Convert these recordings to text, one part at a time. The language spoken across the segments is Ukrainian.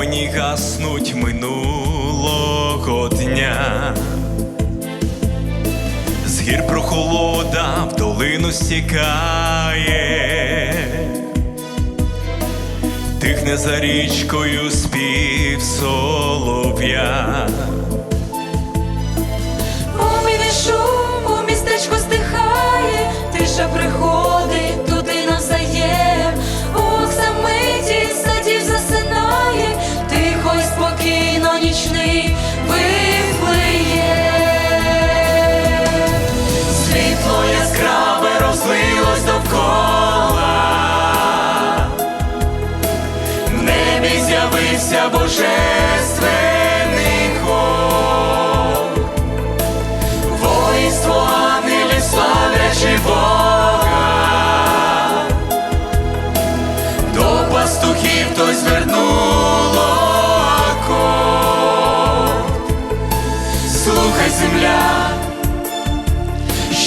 промені гаснуть минулого дня, з гір прохолода в долину стікає, тихне за річкою спів солов'я. Небі з'явився божественний хор, воїнство ангелів славлячи Бога, до пастухів той звернуло акорд. Слухай, земля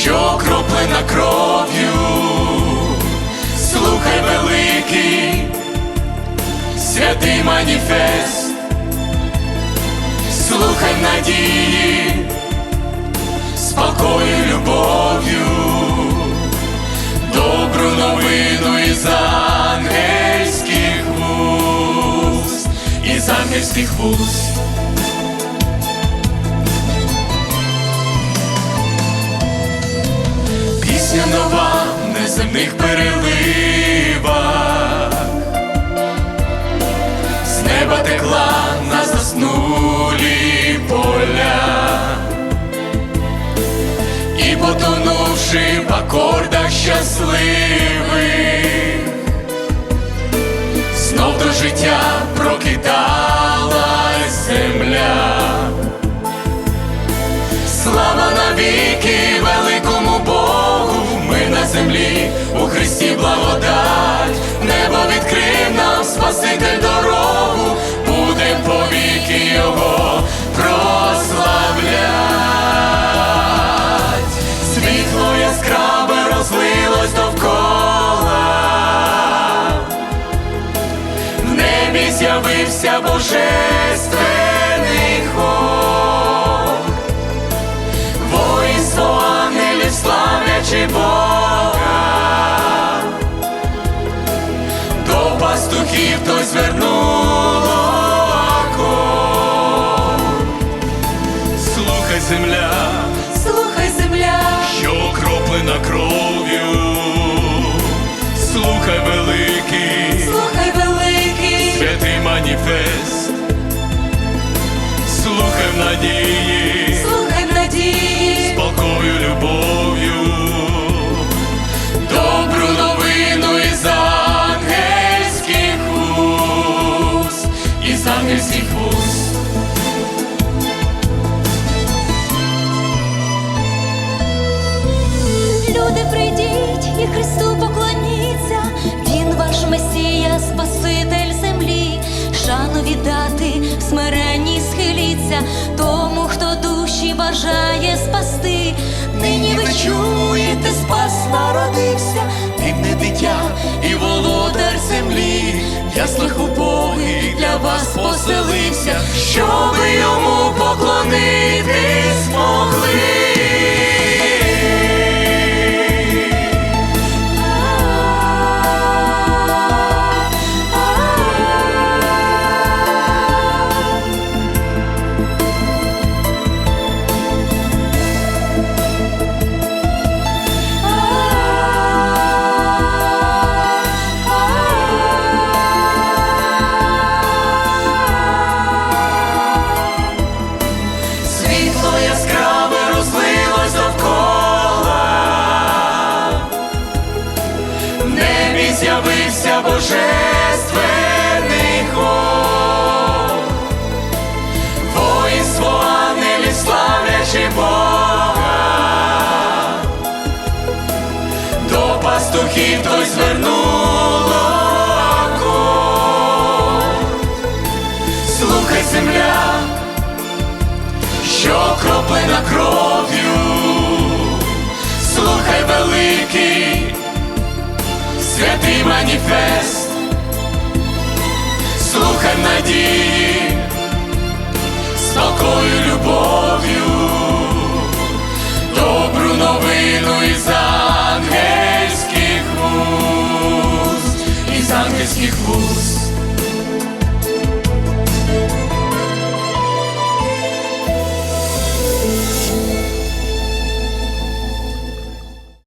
що окроплена кров'ю, слухай великий, святий маніфест, слухай надії, спокою, любов'ю, добру новину із ангельських вуст, із ангельських вуст. Пісня нова неземних переливах, потонувши в акордах щасливих, знов до життя прокидалась земля. Слава навіки великому Богу, ми на землі у Христі благодать, небо відкрив з'явився божественний хор. Воїнство ангелів славлячи Бога, до пастухів той звернуло акорд. Слухай, земля, Слухай, земля, що окроплена кров'ю, слухай великий, маніфест, слухай надії. слухай надії. спокою, любов'ю, добру новину із ангельських вуст, із ангельських вуст. Люди, прийдіть і Христу поклоніться, Він ваш Месія, Спаситель землі, шану віддати, смиренні схиліться, тому, хто душі бажає спасти. Нині ви чуєте, спас народився, дивне дитя і володар землі, в яслах убогий для вас поселився, щоби йому поклонитись з'явився божественний хор, воїнство ангелів славлячи Бога, до пастухів той звернуло. Слухай, земля, що окроплена кров. євангельських вуз.